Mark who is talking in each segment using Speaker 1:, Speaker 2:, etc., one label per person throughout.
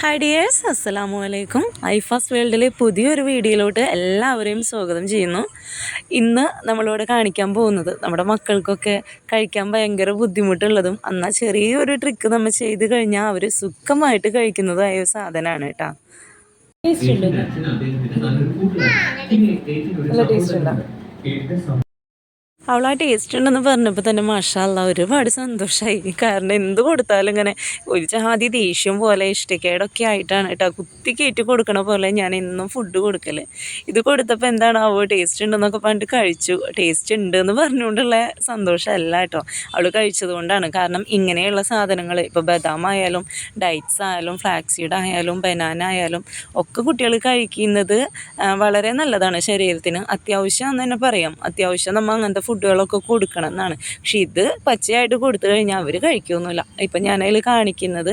Speaker 1: Hi dears അസ്സലാമു അലൈക്കും ഐഫാസ് വേൾഡിലെ പുതിയൊരു വീഡിയോയിലോട്ട് എല്ലാവരെയും സ്വാഗതം ചെയ്യുന്നു. ഇന്ന് നമ്മളിവിടെ കാണിക്കാൻ പോകുന്നത് നമ്മുടെ മക്കൾക്കൊക്കെ കഴിക്കാൻ ഭയങ്കര ബുദ്ധിമുട്ടുള്ളതും എന്നാൽ ചെറിയൊരു ട്രിക്ക് നമ്മൾ ചെയ്ത് കഴിഞ്ഞാൽ അവർ സുഖമായിട്ട് കഴിക്കുന്നതായ ഒരു സാധനമാണ് കേട്ടോ.
Speaker 2: നല്ല ടേസ്റ്റ് ഉണ്ടോ?
Speaker 1: അവൾ ആ ടേസ്റ്റ് ഉണ്ടെന്ന് പറഞ്ഞപ്പോൾ തന്നെ മാഷാല്ല ഒരുപാട് സന്തോഷമായി കാരണം എന്ത് കൊടുത്താലും ഇങ്ങനെ ഒരു ജാതി ദേഷ്യം പോലെ ഇഷ്ടക്കേടൊക്കെ ആയിട്ടാണ് കേട്ടോ. കുത്തി കയറ്റി കൊടുക്കണ പോലെ ഞാൻ എന്നും ഫുഡ് കൊടുക്കൽ ഇത് കൊടുത്തപ്പോൾ എന്താണ് അവ ടേസ്റ്റ് ഉണ്ടെന്നൊക്കെ പറഞ്ഞിട്ട് കഴിച്ചു. ടേസ്റ്റ് ഉണ്ട് എന്ന് പറഞ്ഞുകൊണ്ടുള്ള സന്തോഷമല്ല കേട്ടോ. അവൾ കഴിച്ചത് കൊണ്ടാണ് കാരണം ഇങ്ങനെയുള്ള സാധനങ്ങൾ ഇപ്പോൾ ബദാം ആയാലും ഡൈറ്റ്സ് ആയാലും ഫ്ലാക്സീഡ് ആയാലും ബനാന ആയാലും ഒക്കെ കുട്ടികൾ കഴിക്കുന്നത് വളരെ നല്ലതാണ് ശരീരത്തിന്. അത്യാവശ്യം എന്ന് തന്നെ പറയാം. അത്യാവശ്യം നമ്മൾ അങ്ങനത്തെ ഫുഡുകളൊക്കെ കൊടുക്കണം എന്നാണ് പക്ഷെ ഇത് പച്ചയായിട്ട് കൊടുത്തു കഴിഞ്ഞാൽ അവർ കഴിക്കുകയൊന്നുമില്ല ഇപ്പം ഞാനതിൽ കാണിക്കുന്നത്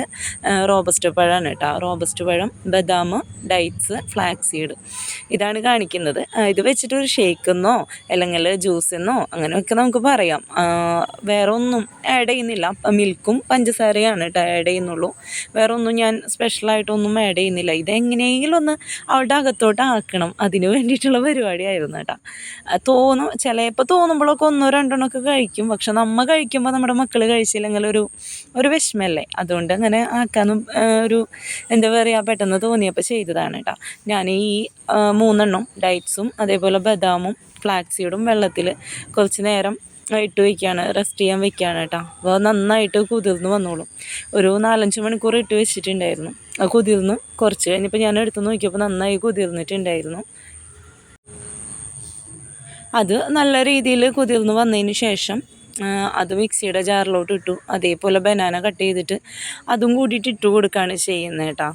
Speaker 1: റോബസ്റ്റ് പഴമാണ് കേട്ടോ. റോബസ്റ്റ് പഴം ബദാം ഡൈറ്റ്സ് ഫ്ലാക്സീഡ് ഇതാണ് കാണിക്കുന്നത്. ഇത് വെച്ചിട്ട് ഒരു ഷേക്കെന്നോ അല്ലെങ്കിൽ ജ്യൂസെന്നോ അങ്ങനെയൊക്കെ നമുക്ക് പറയാം. വേറെ ഒന്നും ആഡ് ചെയ്യുന്നില്ല. മിൽക്കും പഞ്ചസാരയാണ് കേട്ടോ ആഡ് ചെയ്യുന്നുള്ളൂ. വേറെ ഒന്നും ഞാൻ സ്പെഷ്യലായിട്ടൊന്നും ആഡ് ചെയ്യുന്നില്ല. ഇതെങ്ങനെയെങ്കിലും ഒന്ന് അവളുടെ അകത്തോട്ട് ആക്കണം. അതിന് വേണ്ടിയിട്ടുള്ള പരിപാടിയായിരുന്നു കേട്ടോ. തോന്നും ചിലപ്പോൾ തോന്നുമ്പോഴൊക്കെ ഒന്നോ രണ്ടെണ്ണോ ഒക്കെ കഴിക്കും. പക്ഷെ നമ്മൾ കഴിക്കുമ്പോൾ നമ്മുടെ മക്കൾ കഴിച്ചില്ലെങ്കിൽ ഒരു ഒരു വിഷമല്ലേ? അതുകൊണ്ട് അങ്ങനെ ആക്കാനും ഒരു എന്താ പറയുക പെട്ടെന്ന് തോന്നിയപ്പോൾ ചെയ്തതാണ് കേട്ടോ ഞാൻ ഈ മൂന്നെണ്ണം ഡൈറ്റ്സും അതേപോലെ ബദാമും ഫ്ലാക്സീഡും വെള്ളത്തിൽ കുറച്ച് നേരം ഇട്ട് വയ്ക്കുകയാണ് റെസ്റ്റ് ചെയ്യാൻ വെക്കുകയാണ് കേട്ടോ അപ്പോൾ നന്നായിട്ട് കുതിർന്ന് വന്നോളും. ഒരു നാലഞ്ച് മണിക്കൂർ ഇട്ട് വെച്ചിട്ടുണ്ടായിരുന്നു. കുതിർന്ന് കുറച്ച് കഴിഞ്ഞപ്പോൾ ഞാൻ എടുത്ത് നോക്കിയപ്പോൾ നന്നായി കുതിർന്നിട്ടുണ്ടായിരുന്നു. അത് നല്ല രീതിയിൽ കുതിർന്ന് വന്നതിന് ശേഷം അത് മിക്സിയുടെ ജാറിലോട്ട് ഇട്ടു. അതേപോലെ ബനാന കട്ട് ചെയ്തിട്ട് അതും കൂടിയിട്ട് ഇട്ട് കൊടുക്കുകയാണ് ചെയ്യുന്നത് കേട്ടോ.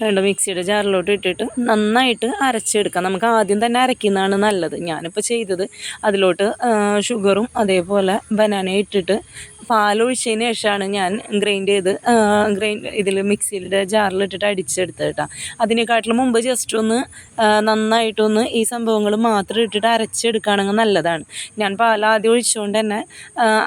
Speaker 1: വേണ്ട മിക്സിയുടെ ജാറിലോട്ട് ഇട്ടിട്ട് നന്നായിട്ട് അരച്ചെടുക്കാം. നമുക്ക് ആദ്യം തന്നെ അരയ്ക്കുന്നതാണ് നല്ലത്. ഞാനിപ്പോൾ ചെയ്തത് അതിലോട്ട് ഷുഗറും അതേപോലെ ബനാനയും ഇട്ടിട്ട് പാലൊഴിച്ചതിന് ശേഷമാണ് ഞാൻ ഗ്രൈൻഡ് ചെയ്ത് ഗ്രൈൻഡ് ഇതിൽ മിക്സിയുടെ ജാറിലിട്ടിട്ട് അടിച്ചെടുത്തത് കേട്ടോ അതിനെക്കാട്ടിലും മുമ്പ് ജസ്റ്റ് ഒന്ന് നന്നായിട്ടൊന്ന് ഈ സംഭവങ്ങൾ മാത്രം ഇട്ടിട്ട് അരച്ചെടുക്കുകയാണെങ്കിൽ നല്ലതാണ്. ഞാൻ പാൽ ആദ്യം ഒഴിച്ചുകൊണ്ട് തന്നെ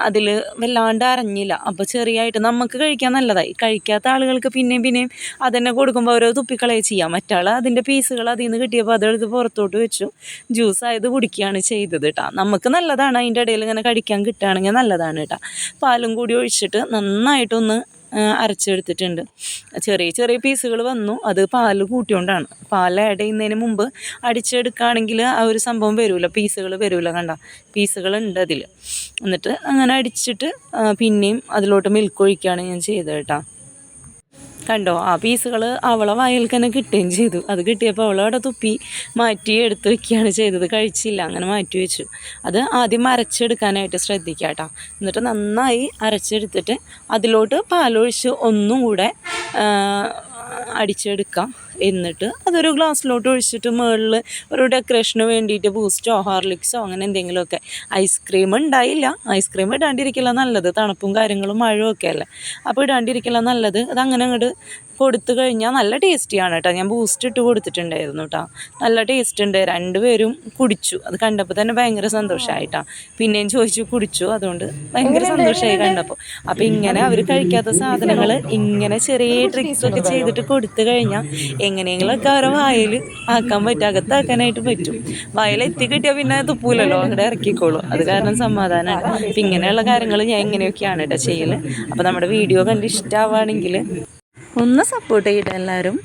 Speaker 1: അതിൽ വല്ലാണ്ട് അരഞ്ഞില്ല. അപ്പോൾ ചെറിയായിട്ട് നമുക്ക് കഴിക്കാൻ നല്ലതായി. കഴിക്കാത്ത ആളുകൾക്ക് പിന്നെയും പിന്നെയും അതന്നെ കൊടുക്കുമ്പോൾ ഓരോ തുപ്പിക്കളയെ ചെയ്യാം. മറ്റാൾ അതിന്റെ പീസുകൾ അതിൽ നിന്ന് കിട്ടിയപ്പോൾ അതെടുത്ത് പുറത്തോട്ട് വെച്ചു ജ്യൂസ് ആയത് കുടിക്കുകയാണ് ചെയ്തത് കേട്ടോ നമുക്ക് നല്ലതാണ്. അതിന്റെ ഇടയിൽ ഇങ്ങനെ കഴിക്കാൻ കിട്ടുകയാണെങ്കിൽ നല്ലതാണ് കേട്ടോ പാലും കൂടി ഒഴിച്ചിട്ട് നന്നായിട്ടൊന്ന് അരച്ചെടുത്തിട്ടുണ്ട്. ചെറിയ ചെറിയ പീസുകൾ വന്നു. അത് പാൽ കൂട്ടിയോണ്ടാണ് പാൽ ആഡ് ചെയ്യുന്നതിന് മുമ്പ് അടിച്ചെടുക്കുകയാണെങ്കിൽ ആ ഒരു സംഭവം വരില്ല പീസുകൾ വരില്ല കണ്ട. പീസുകളുണ്ട് അതിൽ എന്നിട്ട് അങ്ങനെ അടിച്ചിട്ട് പിന്നെയും അതിലോട്ട് മിൽക്ക് ഒഴിക്കുകയാണ് ഞാൻ ചെയ്തത് കേട്ടോ. കണ്ടോ ആ പീസുകൾ അവളെ വായിൽ തന്നെ കിട്ടുകയും ചെയ്തു. അത് കിട്ടിയപ്പോൾ അവളവിടെ തുപ്പി മാറ്റി എടുത്ത് വെക്കുകയാണ് ചെയ്തത്. കഴിച്ചില്ല അങ്ങനെ മാറ്റി വെച്ചു. അത് ആദ്യം അരച്ചെടുക്കാനായിട്ട് ശ്രദ്ധിക്കുക കേട്ടോ. എന്നിട്ട് നന്നായി അരച്ചെടുത്തിട്ട് അതിലോട്ട് പാലൊഴിച്ച് ഒന്നും കൂടെ അടിച്ചെടുക്കാം. എന്നിട്ട് അതൊരു ഗ്ലാസ്സിലോട്ട് ഒഴിച്ചിട്ട് മുകളിൽ ഒരു ഡെക്കറേഷന് വേണ്ടിയിട്ട് ബൂസ്റ്റോ ഹോർലിക്സോ അങ്ങനെ എന്തെങ്കിലുമൊക്കെ ഐസ്ക്രീം ഉണ്ടായില്ല. ഐസ്ക്രീം ഇടാണ്ടിരിക്കില്ല നല്ലത്. തണുപ്പും കാര്യങ്ങളും മഴയും ഒക്കെ അല്ലേ? അപ്പോൾ ഇടാണ്ടിരിക്കില്ല നല്ലത്. അങ്ങനെ അങ്ങോട്ട് കൊടുത്തു കഴിഞ്ഞാൽ നല്ല ടേസ്റ്റിയാണ് കേട്ടോ ഞാൻ ബൂസ്റ്റ് ഇട്ട് കൊടുത്തിട്ടുണ്ടായിരുന്നു കേട്ടോ നല്ല ടേസ്റ്റ് ഉണ്ട്. രണ്ടുപേരും കുടിച്ചു. അത് കണ്ടപ്പോൾ തന്നെ ഭയങ്കര സന്തോഷമായിട്ടാ പിന്നെയും ചോദിച്ചു കുടിച്ചു. അതുകൊണ്ട് ഭയങ്കര സന്തോഷമായി കണ്ടപ്പോൾ അപ്പോൾ ഇങ്ങനെ അവർ കഴിക്കാത്ത സാധനങ്ങൾ ഇങ്ങനെ ചെറിയ ട്രിക്സ് ഒക്കെ ചെയ്തിട്ട് കൊടുത്തു കഴിഞ്ഞാൽ എങ്ങനെയെങ്കിലുമൊക്കെ അവരെ വായിൽ ആക്കാൻ പറ്റും അകത്താക്കാനായിട്ട് പറ്റും. വായിൽ എത്തി കിട്ടിയാൽ പിന്നെ തുപ്പൂലല്ലോ അങ്ങോട്ട് ഇറക്കിക്കോളൂ. അത് കാരണം സമാധാനമാണ് അപ്പം ഇങ്ങനെയുള്ള കാര്യങ്ങൾ ഞാൻ ഇങ്ങനെയൊക്കെയാണ് കേട്ടോ ചെയ്യൽ അപ്പോൾ നമ്മുടെ വീഡിയോ കണ്ട് ഇഷ്ടമാവുകയാണെങ്കിൽ ഒന്ന് സപ്പോർട്ട് ചെയ്യട്ടെ എല്ലാവരും.